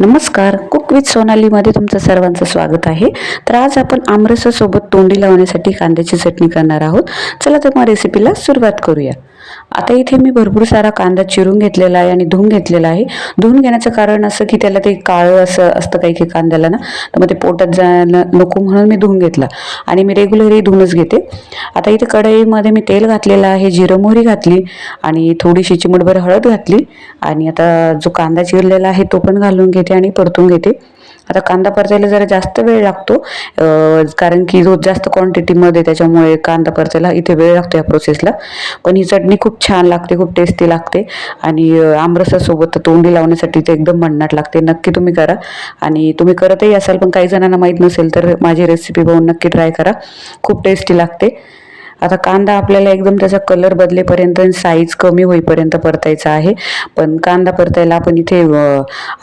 नमस्कार. Cook with सोनालीमध्ये तुमचं सर्वांचं स्वागत आहे. तर आज आपण आमरसासोबत तोंडी लावण्यासाठी कांद्याची चटणी करणार आहोत. चला तर मग रेसिपीला सुरुवात करूया. आता इथे मी भरपूर सारा कांदा चिरून घेतलेला आहे आणि धुवून घेतलेला आहे. धुवून घेण्याचं कारण असं की त्याला ते काळं असं असतं काही काही कांद्याला ना. तर मग ते पोटात जायला नको म्हणून मी धुवून घेतला. आणि मी रेग्युलरही धुवूनच घेते. आता इथे कढईमध्ये मी तेल घातलेलं आहे जिरं मोहरी घातली आणि थोडीशी चिमटभर हळद घातली. आणि आता जो कांदा चिरलेला आहे तो पण घालून घेते आणि परतून घेते. आता कांदा परतायला जरा जास्त वेळ लागतो कारण की रोज जास्त क्वांटिटीमध्ये त्याच्यामुळे कांदा परतायला इथे वेळ लागतो या प्रोसेसला पण ही चटणी खूप छान लागते खूप टेस्टी लागते. आणि आमरसासोबत तोंडी लावण्यासाठी ते एकदम भन्नाट लागते. नक्की तुम्ही करा. आणि तुम्ही करतही असाल पण काही जणांना माहीत नसेल तर माझी रेसिपी पाहून नक्की ट्राय करा. खूप टेस्टी लागते. आता कांदा आपल्याला एकदम त्याचा कलर बदलेपर्यंत साईज कमी होईपर्यंत परतायचा आहे. पण कांदा परतायला आपण इथे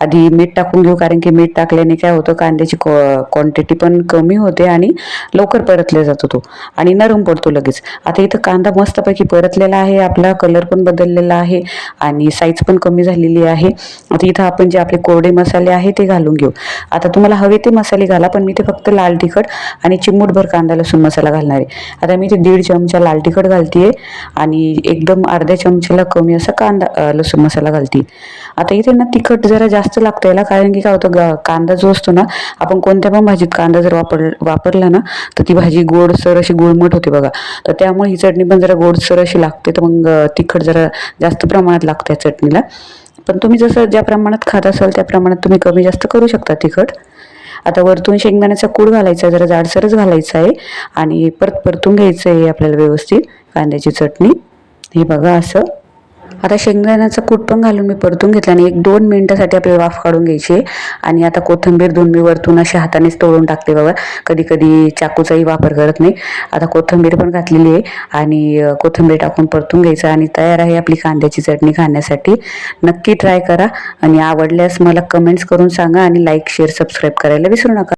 आधी मीठ टाकून घेऊ कारण की मीठ टाकल्याने काय होतं कांद्याची क्वांटिटी पण कमी होते आणि लवकर परतल्या जातो तो. आणि नरम पडतो लगेच. आता इथं कांदा मस्तपैकी परतलेला आहे आपला कलर पण बदललेला आहे आणि साईज पण कमी झालेली आहे. आता इथं आपण जे आपले कोरडे मसाले आहे ते घालून घेऊ. आता तुम्हाला हवे ते मसाले घाला पण मी ते फक्त लाल तिखट आणि चिमूटभर कांदा लसूण मसाला घालणार आहे. आता मी ते दीड चमचा लाल तिखट घालते आणि एकदम अर्ध्या चमच्याला कमी असा कांदा लसूण मसाला घालते आता इथे ना तिखट जरा जास्त लागतं याला कारण की काय होतं कांदा जो असतो ना आपण कोणत्या पण भाजीत कांदा जर वापर वापरला ना तर ती भाजी गोडसर अशी गुळमट होते बघा. तर त्यामुळे ही चटणी पण जरा गोडसर अशी लागते तर मग तिखट जरा जास्त प्रमाणात लागतं या चटणीला. पण तुम्ही जसं ज्या प्रमाणात खात असाल त्या प्रमाणात तुम्ही कमी जास्त करू शकता तिखट. आता वरतून शेंगदाण्याचा कूड घालायचा जरा जाडसरच घालायचा आहे आणि परत परतून घ्यायचं आहे आपल्याला व्यवस्थित कांद्याची चटणी. हे बघा असं. आता शेंगदाण्याचा कूट पण घालून मी परतून घेतला आणि एक दोन मिनिटासाठी आपली वाफ काढून घ्यायची. आहे आणि आता कोथिंबीर दोन मी वरतून अशी हातानेच तोडून टाकते बाबा. कधी कधी चाकूचाही वापर करत नाही. आता कोथिंबीर पण घातलेली आहे आणि कोथिंबीर टाकून परतून घ्यायचं आणि तयार आहे आपली कांद्याची चटणी खाण्यासाठी. नक्की ट्राय करा आणि आवडल्यास मला कमेंट्स करून सांगा आणि लाईक शेअर सबस्क्राईब करायला विसरू नका.